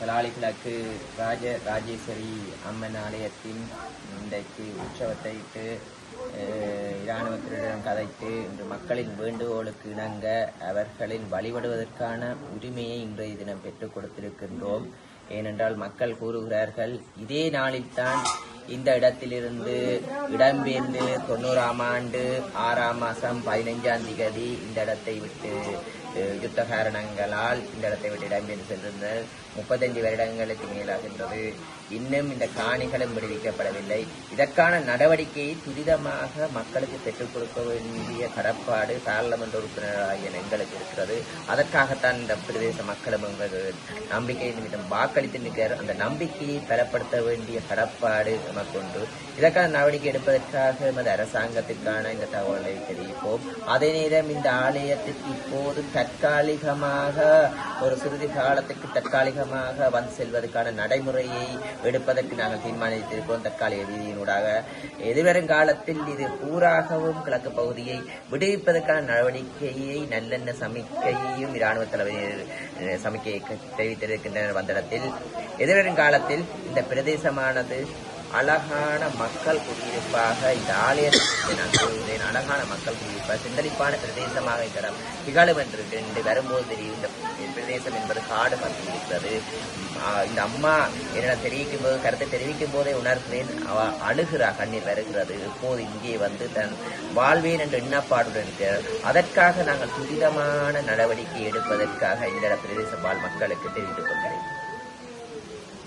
கலாலி கிழக்கு ராஜ ராஜேஸ்வரி அம்மன் ஆலயத்தின் இன்றைக்கு உற்சவத்தை இட்டு இராணுவத்தினரிடம் கதைத்து இன்று மக்களின் வேண்டுகோளுக்கு இணங்க அவர்களின் வழிபடுவதற்கான உரிமையை இன்றைய தினம் பெற்றுக் கொடுத்திருக்கின்றோம். ஏனென்றால் மக்கள் கூறுகிறார்கள் இதே நாளில்தான் இந்த இடத்திலிருந்து இடம்பெயர்ந்து தொண்ணூறாம் ஆண்டு ஆறாம் மாதம் பதினைஞ்சாம் திகதி இந்த இடத்தை விட்டு யுத்த காரணங்களால் இந்த இடத்தை விட்டு இடம்பெயர்ந்து சென்றிருந்தனர் முப்பத்தஞ்சு வருடங்களுக்கு மேலாகின்றது. இன்னும் இந்த காணிகளும் விடுவிக்கப்படவில்லை. இதற்கான நடவடிக்கையை துரிதமாக மக்களுக்கு பெற்றுக் கொடுக்க வேண்டிய கடப்பாடு பாராளுமன்ற உறுப்பினராகிய எங்களுக்கு இருக்கிறது. அதற்காகத்தான் இந்த பிரதேச மக்களும் நம்பிக்கை நிமிடம் வாக்களித்து நிற்கிறார். அந்த நம்பிக்கையை பலப்படுத்த வேண்டிய கடப்பாடு நமக்கு உண்டு. இதற்கான நடவடிக்கை எடுப்பதற்காக எமது அரசாங்கத்திற்கான இந்த தகவலை தெரிவிப்போம். அதே நேரம் இந்த ஆலயத்துக்கு இப்போது தற்காலிகமாக ஒரு சிறிது காலத்துக்கு தற்காலிகமாக வந்து செல்வதற்கான நடைமுறையை எடுப்பதற்கு நாங்கள் தீர்மானித்திருக்கிறோம். தற்காலிக வீதியினூடாக எதிர்வரும் காலத்தில் இது பூராகவும் கிழக்கு பகுதியை விடுவிப்பதற்கான நடவடிக்கையை நல்லெண்ண சமிக்கையையும் இராணுவ தலைவர் சமிக்கையை தெரிவித்திருக்கின்றனர். வந்திடத்தில் எதிர்வரும் காலத்தில் இந்த பிரதேசமானது அழகான மக்கள் குடியிருப்பாக இந்த ஆலயத்தை நான் கூறுகிறேன். அழகான மக்கள் குடியிருப்பாக சிந்தளிப்பான பிரதேசமாக இந்த இடம் திகழும் என்று இன்று வரும்போது தெரியும். இந்த பிரதேசம் என்பது காடு மத்தி இருக்கிறது. ஆஹ் இந்த அம்மா என்னிடம் தெரிவிக்கும் போது கருத்தை தெரிவிக்கும் போதே உணர்கிறேன். அவ அழுகிறார் கண்ணீர் வருகிறது. இப்போது இங்கே வந்து தன் வாழ்வேன் என்ற எண்ணப்பாடுடன் இருக்கிறார் அதற்காக நாங்கள் துரிதமான நடவடிக்கை எடுப்பதற்காக இந்த பிரதேச வாழ் மக்களுக்கு தெரிவித்துக் கொள்கிறேன்.